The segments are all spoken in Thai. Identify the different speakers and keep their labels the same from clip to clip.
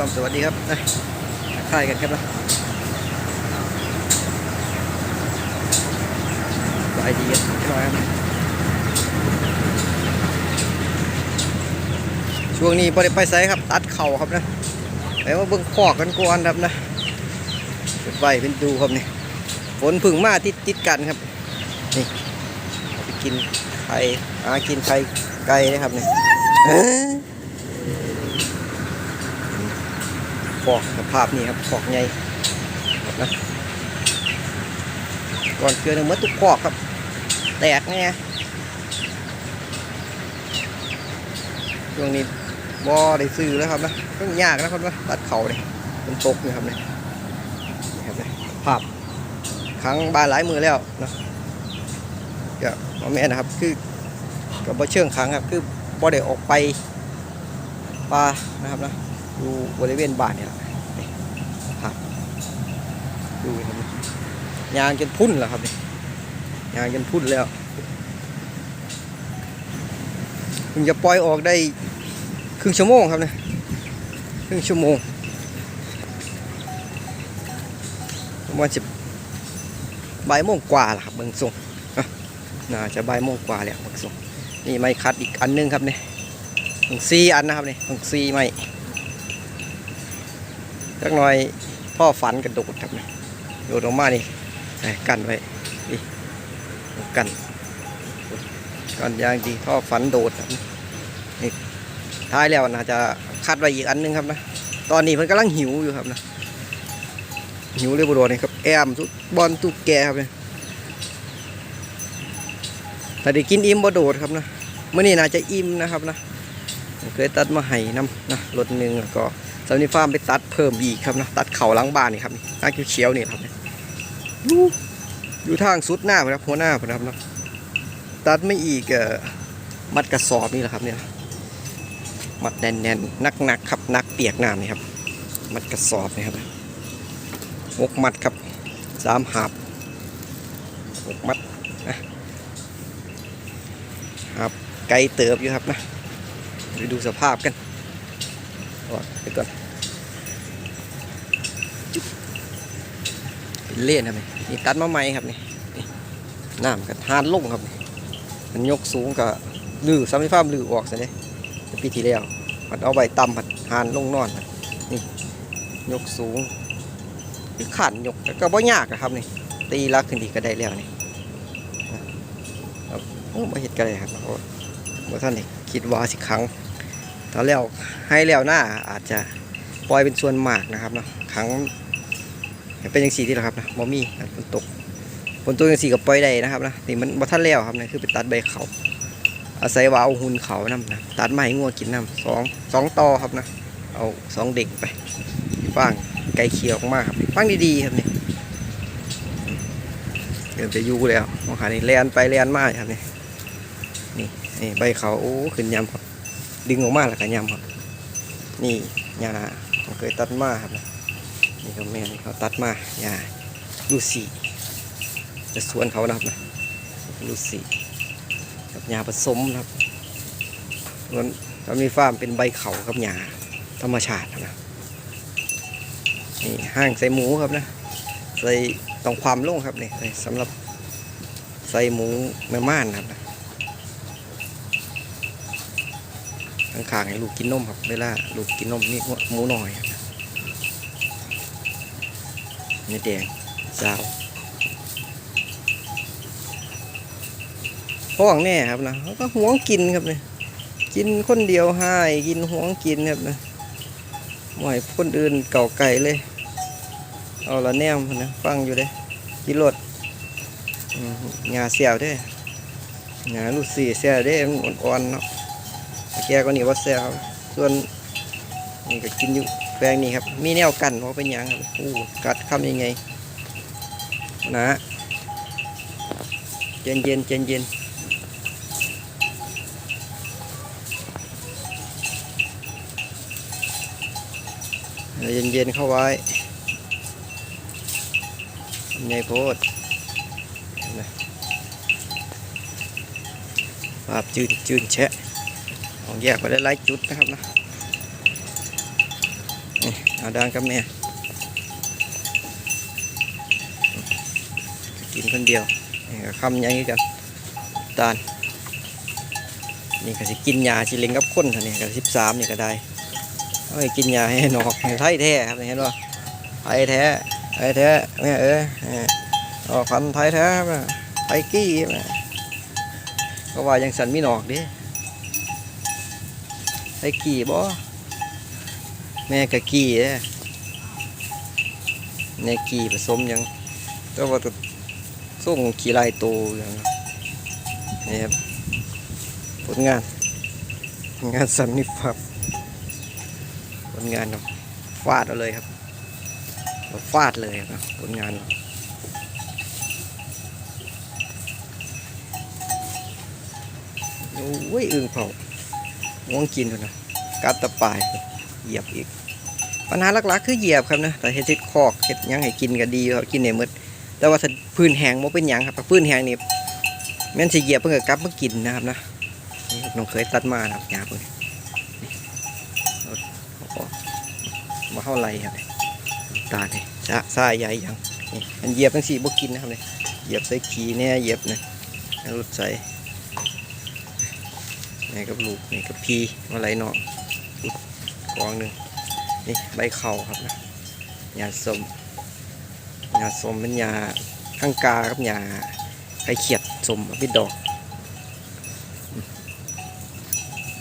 Speaker 1: ความสวัสดีครับนะทักทายกันครับนะสายดีกันหน่อยครับช่วงนี้พอได้ไปไสครับ ตัดเข่าครับนะไปว่าเบิ่งขอกกันก่อนครับนะเปิดไว้เป็นดูครับนี่ฝนพึ่งมาติดติดกันครับนี่ไปกินไข่หากินไข่ไก่นะครับนี่เอกภาพนี่ครับฟอกใหญ่นะก่อนเกินเมื่อตุกฟอกครับ แตกไงช่วงนี้บ่ได้ซื้อแล้วครับนะต้องยากนะครับนะตัดเขาเลยมันตกนี่ครับเนี่ยครับเนี่ยภาพครั้งบานหลายมือแล้วนะก็บ่แม่นะครับคือกับบ่เชิงครั้งครับ คือบ่ได้ออกไปปลานะครับนะ อยู่บริเวณบ้านเนี่ยแหละครับดูครับยางจนพุ่นแล้วครับนี่ยางจนพุ่นแล้วเพิ่งจะปล่อยออกได้ครึ่งชั่วโมงครับเนี่ยครึ่งชั่วโมงประมาณสิบบ่ายโมงกว่าล่ะครับเบิ่งส่งอะน่าจะบ่ายโมงกว่าแล้วเบิ่งส่งนี่ไม่คัดอีกอันนึงครับเนี่ยถึงสี่อันนะครับเนี่ยถึงสี่ไม่ จักหน่อยพ่อฝันกระโดดครับนะโดดออกมานี่กันไว้นี่กันกันอยางดีท่อฝันโดดนี่ท้ายแล้วน่าจะคัดไว้อีกอันหนึงครับนะตอนนี้เพิ่นกำลังหิวอยู่ครับนะหิวเลยบุโรนี่ครับแอมทุกบอลตุกแกครับเนี่ยแต่ได้กินอิ่มบ่โดดครับนะเมื่อนี้น่าจะอิ่มนะครับนะเคยตัดมาให้น้ำนะรถหนึ่งแล้วก็ สำนีฟาร์มไปตัดเพิ่มอีกครับนะตัดเข่าล้างบ้านนี่ครับนี่หน้าเขียวๆนี่ครับอยู่อยู่ทางสุดหน้าพุ่นครับหัวหน้าพุ่นครับนะตัดไม่อีกมัดกระสอบนี่แหละครับเนี่ยมัดแน่นๆนักๆครับนักเปียกน้ำนี่ครับ มัดกระสอบนี่ครับหกมัดครับสามหาบหกมัดนะครับไกลเติบอยู่ครับนะไปดูสภาพกันก่อนไปก่อนจุ๊บ เป็นเล่นครับนี่นี่ตัดมาใหม่ครับนี่นี่น้ำกับทานลงครับ มันยกสูงกับลือซ้ำที่ฟ้ามลือออกซะเลยปีที่แล้วมันเอาใบต่ำผัดทานลงนอนนี่ยกสูงคือขันยกก็บ่ยากนะครับนี่ตีลักขึ้นดีก็ได้แล้วนี่ครับโอ้มาเห็ดกันเลยครับเพราะว่าท่านนี่คิดว่าสิครั้งถ้าแล้วให้แล้วหน้าอาจจะปล่อยเป็นส่วนมากนะครับเนาะครั้ง เป็นอย่างสีที่ละครับนะมอมี่ฝนตกฝนตกอย่างสีกับปล่อยได้นะครับนะนี่มันบัทันแล้วครับนี่คือไปตัดใบเขา อาศัยว่าเอาหุ่นเขานำนะตัดไม้งัวกินน้ำสองสองตอครับนะ เอาสองเด็กไปฟางไก่เขียวออกครับฟางดีๆครับนี่เดี๋ยวจะยูแล้วมองหานี่แลนไปแลนมาครับนี่นี่นี่ใบเขาโอ้ขึ้นยำครับดึงออกมาแล้วก็ยำครับนี่ยาผมเคยตัดมาครับนะ นี่ก็แม่เขาตัดมายาลูซี่จะสวนเขานะครับนะลูซี่กับยาผสมนะครับมันถ้ามีฟาร์มเป็นใบเขากับยาธรรมชาตินะนี่ห้างใส่หมูครับนะใส่ต้องความโล่งครับนี่ใส่สำหรับใส่หมูแม่ม่านครับนะข้างๆให้ลูกกินนมครับเวลาลูกกินนมนี่หมูหน่อยครับ เนี่แดงสาวห่วงแน่ครับนะเขาก็ห่วงกินครับเนี่ยกินคนเดียวให้กินห่วงกินครับนะหมอยคนอื่นเก่าไก่เลย เอาละแนมนะฟังอยู่เด้กินรถหญ้าเสียวเด้หญ้าลูกสี่เสียวเด้อ่อนๆเนาะแกก็นี่ว่าแซวส่วนนี่ก็กินอยู่ แปลงนี้ครับ มีแนวกันว่าเป็นหยังครับอู้กัดคำยังไง นะเย็นเย็นเย็นเย็นเย็นเย็นเข้าไว้ในโพดภาพจืนจืนแชะของแยกไปได้หลายจุดนะครับนะ เอาดังกับแม่กินคนเดียวคำยังนี้กันตาลนี่ก็สิกินยาชิเล็งกับคนท่านี้ก็สิบสามนี่ก็ได้เอ้ยกินยาให้นอกไทยแท้ครับเห็นป่ะไทยแท้ไทยแท้แม่เอ้ยอออกพันไทยแท้แม่ไทยกี้ม่ก็ว่ายังสันมีหนอกดิไทยกี้บ่ แม่กะกี้เด้แม่กี้ผสมยังแต่ว่าตัวส่งขี้ลายโตอย่างนี่ครับผลงาน งานสันนิภาพผลงานเราฟาดเอาเลยครับฟาดเลยครับผลงานโอ้ยอึ่งเผาง่วงกินเลยนะกัดตะปายเหยียบอีก ปัญหาหลักๆคือเหยียบครับนะแต่เห็ดเห็ดคอกเห็ดยังให้กินก็ดีครับกินในมืดแต่ว่าพื้นแห้งบ่เป็นหยังครับถ้าพื้นแห้งนี่แม่นสิเหยียบเพิ่งก็กลับมากินนะครับนะนี่น้องเคยตัดมานะครับยาเพิ่นนี่เอาเอาออกมาเข้าไรครับตาเนี่ยซาซาใหญ่ยังนี่มันเหยียบทั้งสี่บกินนะครับเนี่ยเหยียบใส่ขี้เนี่ยเหยียบเนี่ยห้รุดใส่นี่กับลูกนี่กับพีมาไหลเนาะอุดกองหนึ่ง นี่ใบเข่าครับนะยาสมยาสมเป็นยาข้างกากับยาไข่เขียดสมพิดดอก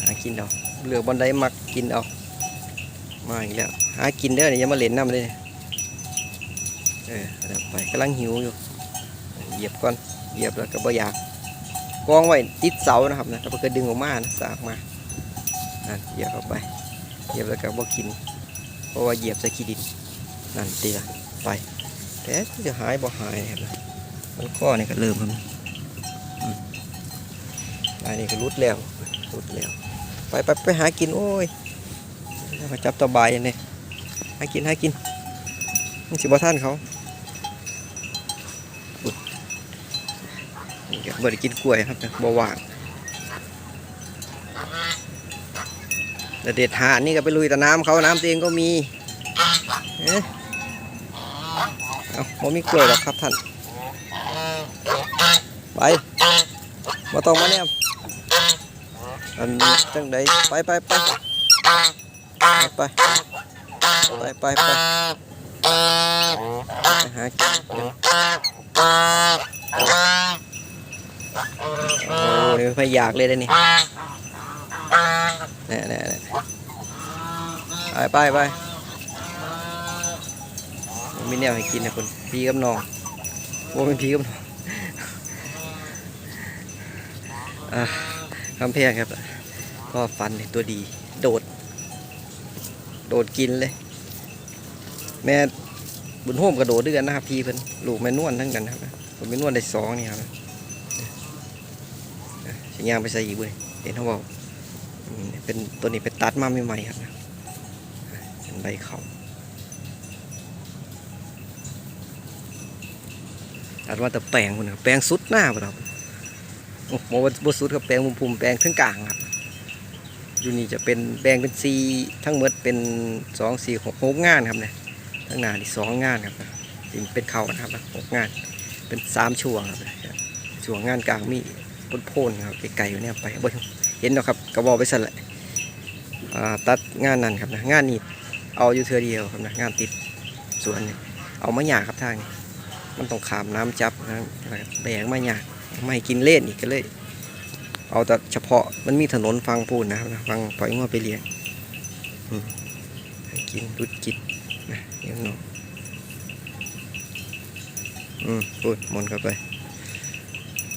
Speaker 1: หากินเอาเหลือบอนไดมักกินเอามาอีกแล้วหากินเด้อเนี่ยอย่ามาเล่นน้ำเลยเออเดี๋ยวไปกำลังหิวอยู่เหยียบก่อนเหยียบแล้วก็บ่อยากกองไว้ติดเสานะครับนะแล้วก็ดึงออกมานะสากมาเหยียบเข้าไปเหยียบแล้วก็บ่กิน เพราะว่าเหยียบใส่ขี้ดินนั่นตีละไปแต่จะหายบ่หายครับมันข้อนี่ก็เริ่มครับอันนี้ก็รุดแล้วสุดแล้ว ไปไปไปหากินโอ้ยมาจับตัวบายเนี่ยหากินหากินนี่สิบ่ท่านเขาอุ๊ยนี่ก็บ่ได้กินกล้วยครับบ่ว่าง แต่เด็ดหานี่ก็ไปลุยแต่น้ำเขาน้ำเตียงก็มีเอ๊ะเอาผมมีกล้วยหรอกครับท่าน ไปมาตรงมาเนี่ยอันจังใดไปไปไปไปไปไปไปหากินโอ้ยพยากเลยได้นี่ เนี่ยเนี่ยนี่ยไปไปไปมีแนวให้กินนะคุณพี่กับน้องโอ้เป็นพี่กับน้องคำแพงครับก็ฟันตัวดี โดด โดดกินเลย แม่บุญโฮมกระโดดด้วยกันนะครับพี่เพิ่นลูกแม่นวลทั้งกันครับผมแม่นวลได้สองนี่ครับสิยางไปใส่อีกเว้ยเห็นเขาบอก เป็นตัวนี้เป็นตัดมาใหม่ๆครับเป็นใบเขาตัดมาแต่แปลงคนนะแปลงสุดหน้าครับโอ้โหบสุดกับแปลงมุมภูมิแปลงทั้งกลางครับ อยู่นี่จะเป็นแปลงเป็นซีทั้งหมดเป็นสองสี่หกหกงานครับเนี่ยทั้งหน้าที่สองงานครับที่เป็นเขานะครับหกงาน เป็นสามช่วงครับช่วงงานกลางมีพ้นโพนครับไกลๆอยู่เนี่ยไปเห็นเนาะครับกระบอกไปสั่นแหละ ตัดงานนั้นครับนะงานนี้เอาอยู่เทือเดียวครับนะงานติดสวนเนี่ยเอามาหยาครับทางนี้มันต้องขามน้ำจับนะแบกมาหยาไม่กินเล่นอีกก็เลย เอาแต่เฉพาะมันมีถนนฟังพูนนะครับนะฟังปล่อยงัวไปเลี้ยงอืมกินรุดกินนะเลี้ยงน้องอืมพูดมนเข้าไป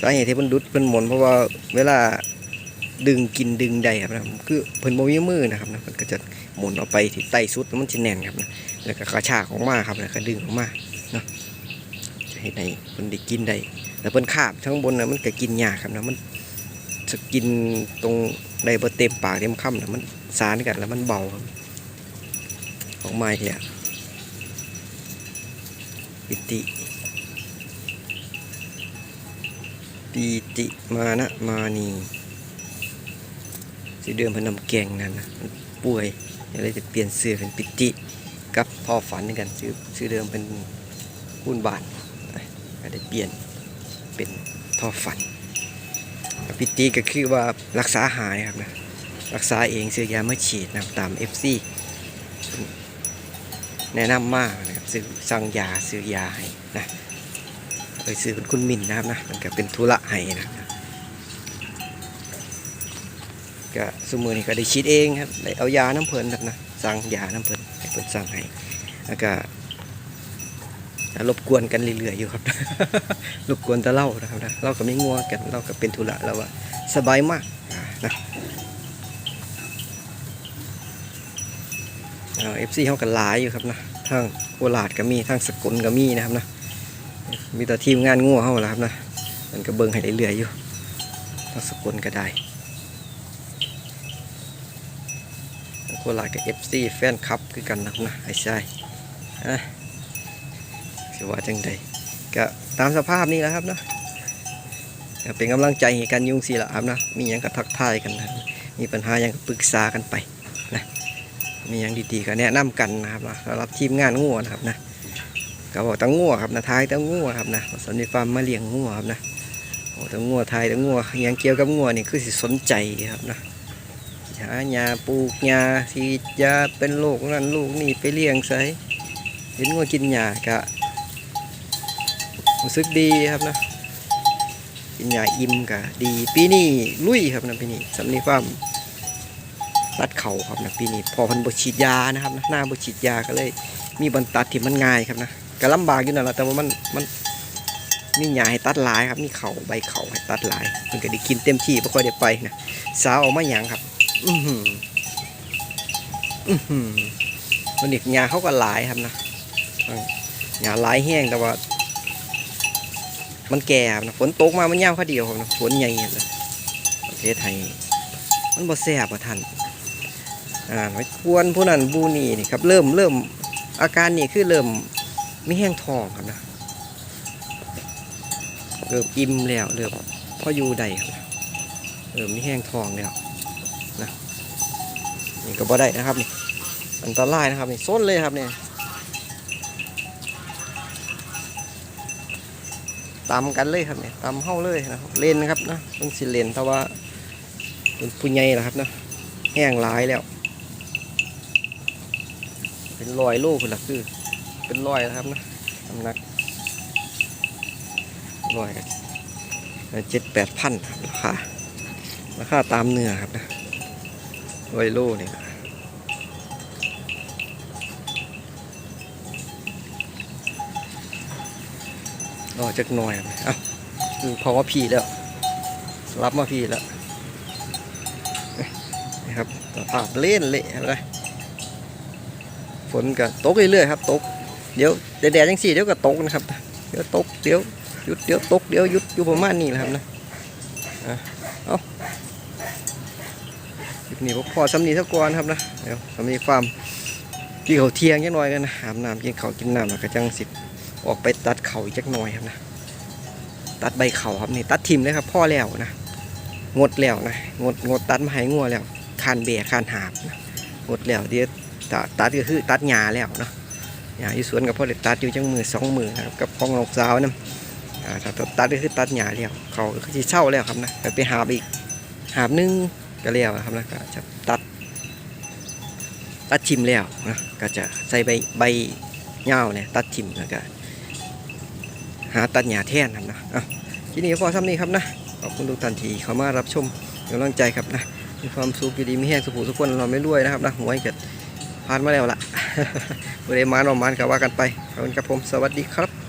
Speaker 1: สาเหตุที่มันดุดเป็นหมนเพราะว่าเวลา ดึงกินดึงใดครับนะคือเพิ่นโมมีมือนะครับนะมันก็จะหมุนออกไปที่ใต้สุดแล้วมันจะแน่นครับนะแล้วก็กระชากออกมาครับแล้วก็ดึงออกมาเนาะจะเห็นในมันได้กินได้แต่เพิ่นคาบทั้งบนนะมันก็กินยากครับนะมันจะกินตรงในบ่เต็มปากเต็มคำนะมันสารกันแล้วมันเบาครับของไม้เนี่ยปิติปีติมานะมานี สีเดิมเพิ่นนำแกงนั่นนะมันป่วยอะไรจะเปลี่ยนเสื้อเป็นปิติกับพ่อฝันนี่กันชื่อชื่อเดิมเป็นคูนบานก็ได้เปลี่ยนเป็นท่อฝันพิธีก็คือว่ารักษาหายครับนะรักษาเองซื้อยาเมาฉีดนะครับตาม FC แนะนำมากนะครับซื้อสั่งยาซื้อยาให้นะไปซื้อเป็นคุณมินนะครับนะมันก็เป็นธุระให้นะ ก็สมือนี้ก็ได้ฉีดเองครับได้เอายาน้ำเพลินครับนะสั่งยาน้ำเพลินให้เพิ่นสั่งให้แล้วก็รบกวนกันเรื่อยๆอยู่ครับ รบกวนตะเล่านะครับนะเราก็ไม่งัวกันเราก็เป็นธุระแล้วว่าสบายมากอ่านะเอฟซีเขากันหลายอยู่ครับนะทางโคราชก็มีทางสกลก็มีนะครับนะมีแต่ทีมงานงัวเขาแหละครับนะมันก็เบิ่งให้เรื่อยๆอยู่ทางสกลก็ได้ทาง โคราชกับเอฟซีแฟนคลับคือกันนะครับนะไอ้ใช่อะสิว่าจังใดก็ตามสภาพนี้แหล้วครับนะเป็นกำลังใจให้กันยุ่งสีละครับนะมีหยังก็ทักทายกันนะมีปัญหาหยังก็ปรึกษากันไปนะมีหยังดีๆก็แนะนำกันนะครับนะสำหรับทีมงานงัวนะครับนะก็บอกตั้งงัวครับนะท้ายตั้งงัวครับนะสนในฟาร์มมาเลี้ยงงัวครับนะโอ้ตั้งงัวไทยตั้งงัวอิหยังเกี่ยวกับงัวนี่คือสิสนใจครับนะ หายาปลูกยาฉีดยาเป็นโรคนั่นโรคนี่ไปเลี้ยงใส่เห็นงัวกินหญ้าก็รู้สึกดีครับนะกินยาอิ่มก็ดีปีนี้ลุยครับนะปีนี้สำนีความตัดเข่าครับนะปีนี้พอพันบฉีดยานะครับนะหน้าบฉีดยาก็เลย มีบรรตัดที่มันง่ายครับนะก็ลำบากอยู่นั่นแหละแต่ว่ามันมันมีหญ้าให้ตัดหลายครับมีเข่าใบเข่าให้ตัดหลายมันก็ได้กินเต็มที่ไม่ค่อยได้ไปนะสาวออกมาหยังครับ อือหืออือหือมันอีกหญ้าเขาก็หลายครับนะหญ้าหลายแห้งแต่ว่า มันแก่นะฝนตกมามันยาวแค่เดียวครับนะฝนใหญ่เลยประเทศไทย มันบ่แซ่บอะท่านอ่าไว้ควรผู้นั้นบูนี่นี่ครับ เริ่มเริ่มอาการนี่คือเริ่มมีแห้งทองครับนะเริ่มอิ่มแล้วเริ่มพออยู่ได้ครับเริ่มมีแห้งทองแล้ว ก็บ่ได้นะครับนี่อันตรายนะครับนี่ส้นเลยครับเนี่ยตามกันเลยครับเนี่ยตามเข้าเลยนะครับเลนนะครับนะต้องสิเลนแต่ว่าเป็นผู้ใหญ่นะครับนะแห้งหลายแล้ว เป็นรอยโลคุณละคือ เป็นรอยนะครับนะน้ำหนักรอยเจ็ดแปดพันครับราคาราคาตามเนื้อครับนะรอยโลนี่นะ รอจักหน่อยเอ้าคือว่าพี่แล้ว รับมาพี่แล้วนะครับสภาพเล่นเละอะไรฝนก็ตกเรื่อยๆครับตก เดี๋ยวแดดๆจังสี่เดี๋ยวก็ตกนะครับ เดี๋ยวตกเดี๋ยวหยุดเดี๋ยวตกเดี๋ยวหยุดอยู่ประมาณนี้แหละครับนะเอานี้พอสำนีสักก่อนครับนะเดี๋ยวสำนีฟาร์มกินเขาเที่ยงจังหน่อยกันนะอาบน้ำกินเขาวกินน้ำแล้วก็จังสิ ออกไปตัดเขาอีกจักหน่อยครับนะตัดใบเขาครับนี่ตัดทิมเลยครับพ่อแล้วนะงดแล้วนะงดงดตัดไม้งัวแล้วคานเบียคานหาบนะงดแล้วเดี๋ยวตัดตัดก็คือตัดหญ้าแล้วเนาะหญ้าอยู่สวนกับพ่อเด็ดตัดอยู่จังมือสองมือนะครับกับของนกสาวนะอ่าถ้าตัดก็คือตัดหญ้าแล้วเขาก็จะเช่าแล้วครับนะไปไปหาบอีกหาบนึงก็แล้วครับนะก็จะตัดตัดทิมแล้วนะก็จะใส่ใบใบเหย้าเนี่ยตัดทิมแล้วก็ หาตัดหญ้าแทนครับนะอะทีนี้พอซ้ำนี้ครับนะขอบคุณทุกท่านที่เข้ามารับชมกำลังใจครับนะมีความสุขอยู่ดีมีแห้งสุขทุกคนเราไม่รวยนะครับนะหวยเกิดผ่านมาแล้วล่ะบริมานอนมานกับว่ากันไปขอบคุณครับผมสวัสดีครับ